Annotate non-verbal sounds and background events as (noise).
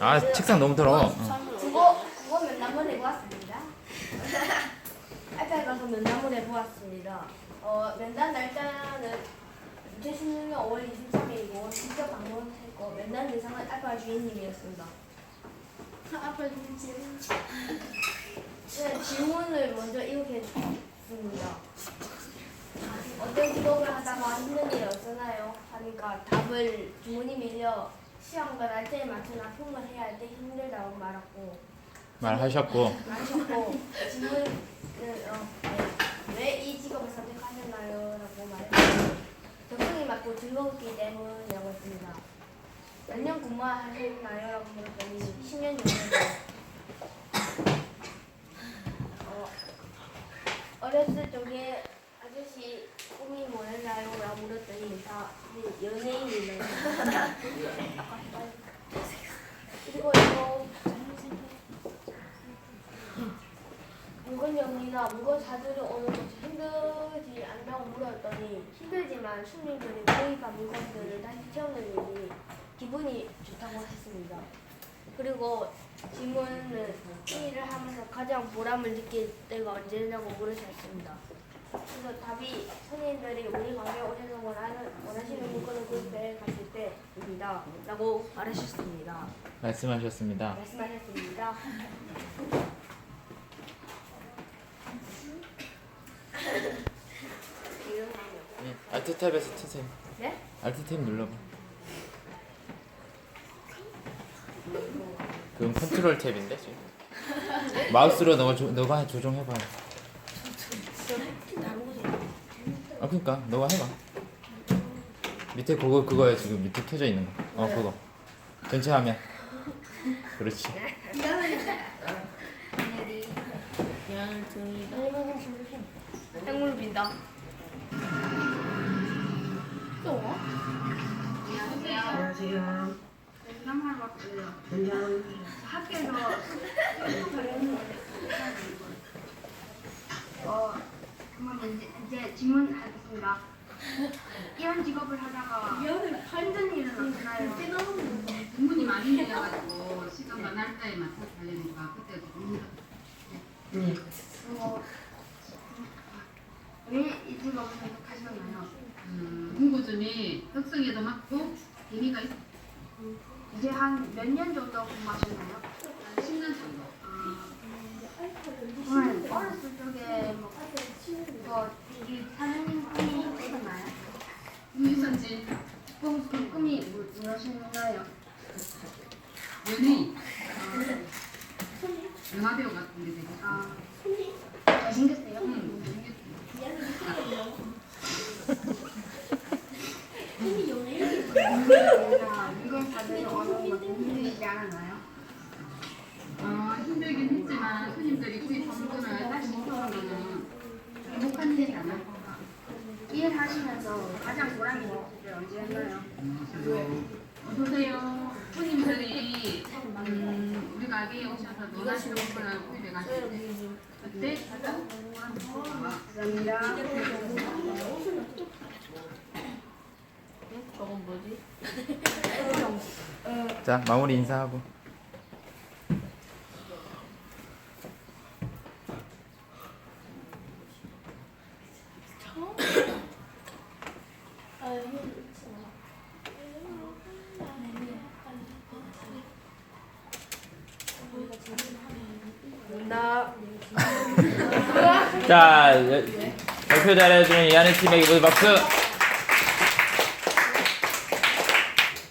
아 책상 너무 더러워. 어. 그거 그거 면담을 해보았습니다. (laughs) 알파에 가서 면담을 해보았습니다. 어 면담 날짜는 2016년 5월 23일이고 직접 방문했고 면담 대상은 알파 주인님이었습니다. (laughs) 아빠 주인 네, 질문을 먼저 이렇게 했습니다. 어떤 직업을 하다가 힘든 일이 없었나요? 하니까 답을 주문이 밀려 시험 과 날짜에 맞춰 납품을 해야 할 때 힘들다고 말했고 말하셨고 하셨고 질문은 어, 왜이 직업을 선택하셨나요? 라고 말했고 적성이 맞고 즐거웠기 때문이라고 했습니다. 몇 년 근무하셨나요? 라고 물었더니 10년 정도 어, 어렸을 적에 꿈이 뭐였나요? 라고 물었더니 다 연예인이래요. 그리고 이거 물건 정리나 물건 사들여 오는 것이 힘들지 않냐고 물었더니 힘들지만 손님들이 구입한 물건들을 다시 채우는 일이 기분이 좋다고 했습니다. 그리고 질문은 이 일을 하면서 가장 보람을 느낄 때가 언제냐고 물으셨습니다. 그래서 답이 손님들이 우리 가게에 오셔서 원하는, 원하시는 물건을 구입해 가실 때입니다. 라고 말하셨습니다. 말씀하셨습니다. 말씀하셨습니다. 이런 거요. 예, 알트 탭에서 트세요. 네? 알트 탭 눌러봐. 그건 컨트롤 탭인데 지금. 마우스로 너가 조, 너가 조정해봐. 다 아 그러니까 너가 해봐. 밑에 그거 그거야 지금 밑에 켜져 있는 거. 어 네. 그거. 전체 화면. 그렇지. 행운을 빈다. 안녕하세요. 상하러 왔어요. 안녕. 학교에서 어 한번 이제, 이제 질문하겠습니다. 이런 직업을 하다가 힘든 일은 없나요? 주문이 많이 내려가지고 시간과 날짜에 맞춰서 하려니까 그때 조금 네. 어, 왜이 직업을 선택하셨나요? 음, 공부점이 특성에도 맞고 재미가 있어 이제 한 몇 년 정도 근무하셨나요? 10년 정도 그러면 어렸을 적에 뭐, 뭐 이, 사장님 꿈이 있었나요? 꿈이 있었지 꿈, 그 꿈이 뭐- 무엇인가요? 연예인 영화 배우 같은 데 되게 아, 잘생겼어요? 응, 재밌겠어. 내가 물건 사들여 오는 것도 힘들지 않았나요? 어, 힘들긴 했지만 손님들이 구입한 물건을 다시 못 오는 거는 행복한 일이 아니야 일하시면서 가장 보람이 있을 때 언제였나요? 어 서오세요 손님들이 음, 우리 가게에 오셔서 구입해 가실 때 그때 감사합니다. 저건 뭐지? 자 마무리 인사하고. 나자 여- 발표 잘해주는 이하늘 팀에게 모두 박수.